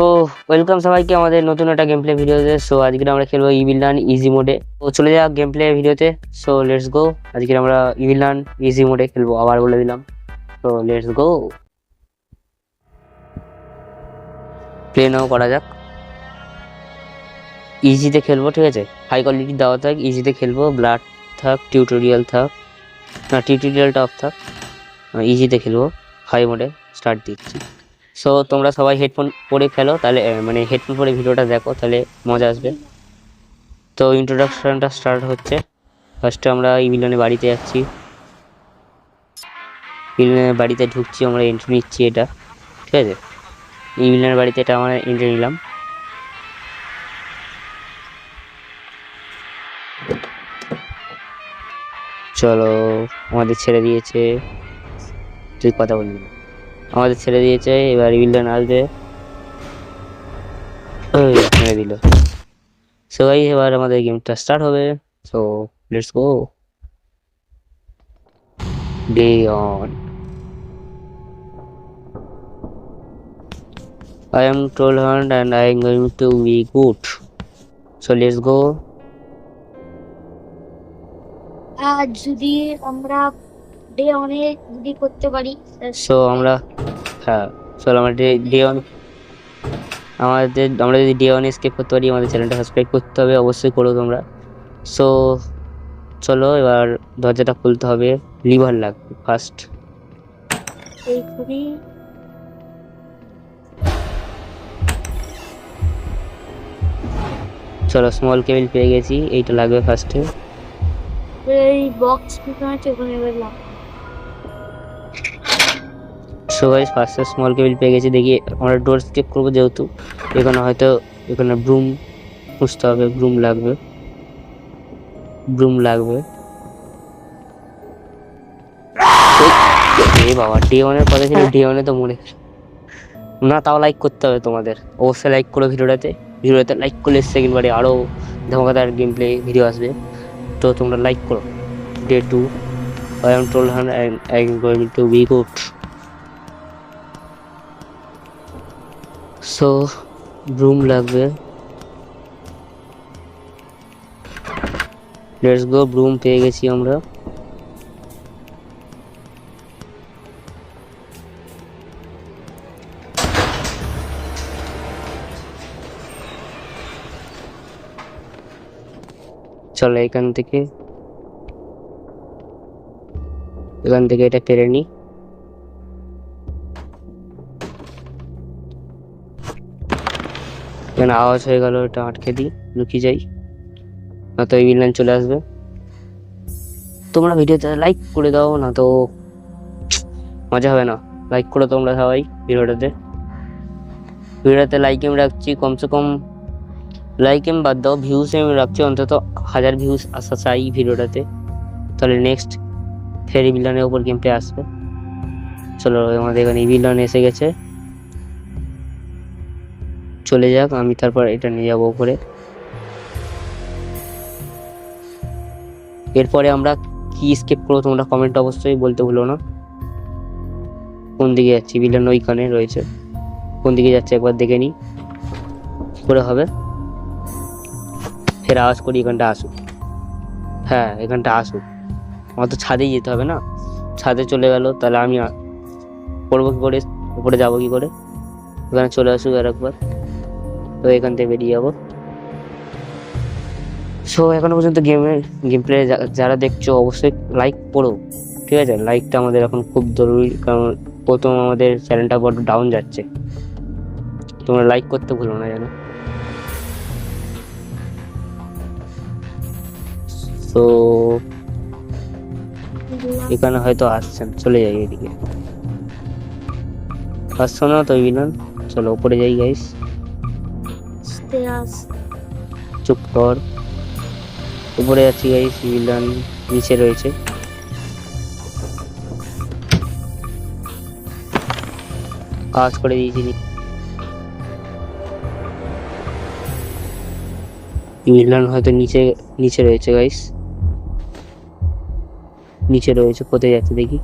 So welcome সবাইকে আমাদের নতুন একটা গেম প্লে ভিডিওতে। সো আজকে আমরা খেলব ইভিল রান ইজি মোডে তো চলে যাক গেম প্লে ভিডিওতে। সো লেটস গো আজকে আমরা ইভিল রান ইজি মোডে খেলব, আবার বলে দিলাম। তো লেটস গো প্লে নাও করা যাক। ইজিতে খেলব, ঠিক আছে? হাই কোয়ালিটি দেওয়া থাক ইজিতে খেলব। ব্লাড থাক টিউটোরিয়াল থাক। না টিউটোরিয়ালটা অফ থাক। ইজিতে খেলব। হাই মোডে স্টার্ট দিচ্ছি। সো তোমরা সবাই হেডফোন পরে খেলো, তাহলে মানে হেডফোন পরে ভিডিওটা দেখো, তাহলে মজা আসবে। তো ইন্ট্রোডাকশনটা স্টার্ট হচ্ছে। ফার্স্টে আমরা ইভিলনের বাড়িতে যাচ্ছি। ইভিলনের বাড়িতে ঢুকছি, আমরা এন্ট্রি নিচ্ছি এটা। ঠিক আছে? ইভিলনের বাড়িতে এটা আমরা এন্ট্রি নিলাম। চলো, আমাদের ছেড়ে দিয়েছে। তুই কথা বলবি। আমাদের ছেড়ে দিয়েছে এবার ইভিলন আসবে। মেরে দিল। সো গাইস এবার আমাদের গেমটা স্টার্ট হবে। So let's go day on I am troll hunt and I am going to be good. So let's go. আর যদি আমরা ডে অনেক যদি করতে পারি সো আমরা হ্যাঁ চলো আমরা ডে ডে আমাদের আমরা যদি ডে অন স্কেপ করতে পারি আমাদের চ্যানেলটা সাবস্ক্রাইব করতে হবে অবশ্যই করো তোমরা। সো চলো এবার দরজাটা খুলতে হবে লিভার লাগবে ফার্স্ট চলো স্মল কেবিল পেয়ে গেছি এইটা লাগবে ফার্স্টে এই বক্স ওখানে গেলাম সো গাইস ফার্স্টে স্মল কেবিল পেয়ে গেছি। দেখি আমরা ডোর স্কেপ করব যেহেতু। এখানে হয়তো, এখানে ব্রুম খুঁজতে হবে ব্রুম লাগবে। ব্রুম লাগবে। এ বাবা ডে ওয়ানের কথা ছিল ডে ওয়ানে তো মনে না, তাও লাইক করতে হবে তোমাদের। অবশ্যই লাইক করো ভিডিওটাতে। ভিডিওতে লাইক করলে সেকেন্ড বারে আরও ধামাকাদার গেম প্লে ভিডিও আসবে। তো তোমরা লাইক করো। Day two I am toll Han I am going to be good so broom লাগবে। লেটস গো ব্রুম পেয়ে গেছি আমরা। চলো এখান থেকে। এখান থেকে এটা পেরে নিই। এখানে আওয়াজ হয়ে গেল, এটা আটকে দিই, লুকিয়ে যাই। না তো এই চলে আসবে। তোমরা ভিডিওতে লাইক করে দাও না তো মজা হবে না। লাইক করো তোমরা সবাই ভিডিওটাতে। ভিডিওতে লাইক আমি রাখছি, কমসে কম লাইক এম বাদ দাও ভিউজ এম রাখছি, অন্তত হাজার ভিউজ আসা চাই ভিডিওটাতে। তাহলে নেক্সট ফেরি ভিলানের ওপর গেম আসবে। চলো, আমাদের এখানে ভিলান এসে গেছে। চলে যাক, আমি তারপর এটা নিয়ে যাব উপরে। এরপরে আমরা কি স্কেপ করব তোমরা কমেন্ট অবশ্যই বলতে ভুলো না। কোন দিকে যাচ্ছি? ভিলেন ওইখানে রয়েছে। কোন দিকে যাচ্ছে একবার দেখে নিই। করে হবে। ফের আওয়াজ করি, এখানটা আসুক। হ্যাঁ এখানটা আসুক। আমার তো ছাদেই যেতে হবে না? ছাদে চলে গেল, তাহলে আমি করব কি করে? উপরে যাব কি করে? এখানে চলে আসুক আর একবার তো এখান থেকে বেরিয়ে যাব। সো এখনও পর্যন্ত গেমের গেম প্লে যারা দেখছ অবশ্যই লাইক করো। ঠিক আছে? লাইকটা আমাদের এখন খুব জরুরি, কারণ প্রথম আমাদের চ্যানেলটা বড় ডাউন যাচ্ছে। তোমরা লাইক করতে ভুলো না যেন তো এখানে হয়তো আসছেন, চলে যাই এদিকে। আসছো না তো বিনান চলো, উপরে যাই গাইস আস্তে চুপ কর। উপরে যাচ্ছি গাইস ভিলান নিচে রয়েছে। কাজ করে দিয়েছি ভিলান হয়তো নিচে নিচে রয়েছে গাইস নিচে রয়েছে, কোথায় যাচ্ছে দেখি।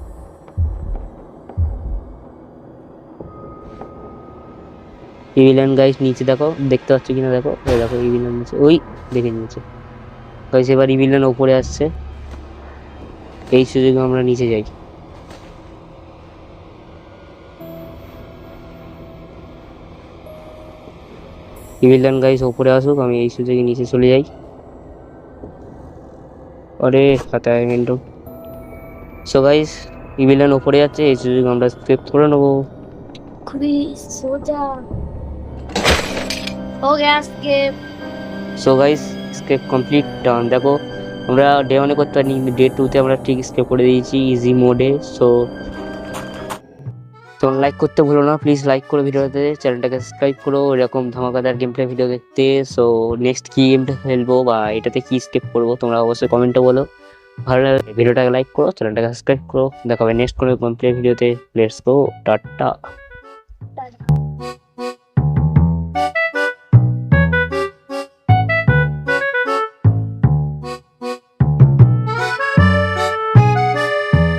ইভিলান গাইস নিচে দেখো, দেখতে পাচ্ছ কিনা দেখো? ওই দেখো ইভিলান নিচে। ওই দেখে নিচে গাইস, এবার ইভিলান ওপরে আসছে। এই সুযোগে আমরা নিচে যাই। ইভিলান গাইস ওপরে আসুক, আমি এই সুযোগে নিচে চলে যাই। আরে খাতায় মিন্টু সো গাইস ইভিলান ওপরে যাচ্ছে, এই সুযোগে আমরা স্টেপ করে নেব। খুবই সোজা। हो गया escape so guys escape complete done দেখো আমরা ডে ওয়ানে করতে পারিনি ডে টুতে আমরা ঠিক স্কেপ করে দিয়েছি ইজি মোডে সো তো লাইক করতে ভুলো না প্লিজ লাইক করো ভিডিওতে চ্যানেলটাকে সাবস্ক্রাইব করো এরকম ধামাকাদার গেম প্লে ভিডিও দেখতে সো নেক্সট কি গেমটা খেলবো বা এটাতে কি স্কেপ করবো তোমরা অবশ্যই কমেন্টে বলো ভালো লাগলে ভিডিওটাকে লাইক করো চ্যানেলটাকে সাবস্ক্রাইব করো দেখা হবে নেক্সট কোনো গেম প্লে ভিডিওতে লেটস গো টাটা